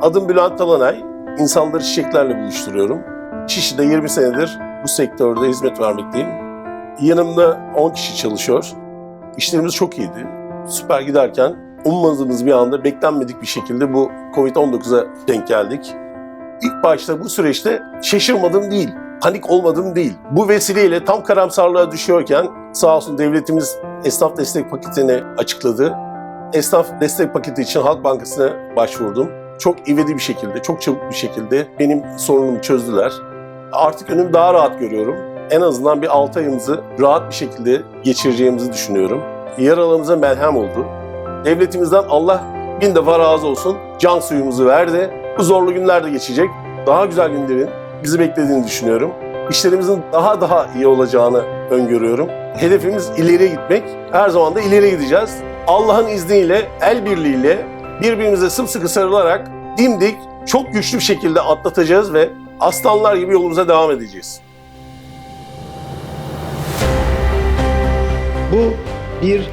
Adım Bülent Talanay. İnsanları çiçeklerle buluşturuyorum. Şişli'de 20 senedir bu sektörde hizmet vermekteyim. Yanımda 10 kişi çalışıyor. İşlerimiz çok iyiydi. Süper giderken ummadığımız bir anda beklenmedik bir şekilde bu Covid-19'a denk geldik. İlk başta bu süreçte şaşırmadım değil, panik olmadım değil. Bu vesileyle tam karamsarlığa düşüyorken sağ olsun devletimiz esnaf destek paketini açıkladı. Esnaf destek paketi için Halk Bankası'na başvurdum. Çok ivedi bir şekilde, çok çabuk bir şekilde benim sorunumu çözdüler. Artık önümü daha rahat görüyorum. En azından bir 6 ayımızı rahat bir şekilde geçireceğimizi düşünüyorum. Yaralarımıza merhem oldu. Devletimizden Allah bin defa razı olsun. Can suyumuzu verdi. Bu zorlu günler de geçecek. Daha güzel günlerin bizi beklediğini düşünüyorum. İşlerimizin daha daha iyi olacağını öngörüyorum. Hedefimiz ileriye gitmek. Her zaman da ileri gideceğiz. Allah'ın izniyle, el birliğiyle birbirimize sımsıkı sarılarak dimdik, çok güçlü bir şekilde atlatacağız ve aslanlar gibi yolumuza devam edeceğiz. Bu bir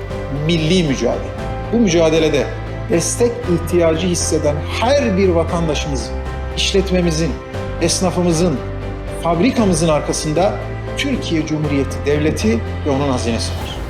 milli mücadele. Bu mücadelede destek ihtiyacı hisseden her bir vatandaşımızın, işletmemizin, esnafımızın, fabrikamızın arkasında Türkiye Cumhuriyeti Devleti ve onun hazinesi var.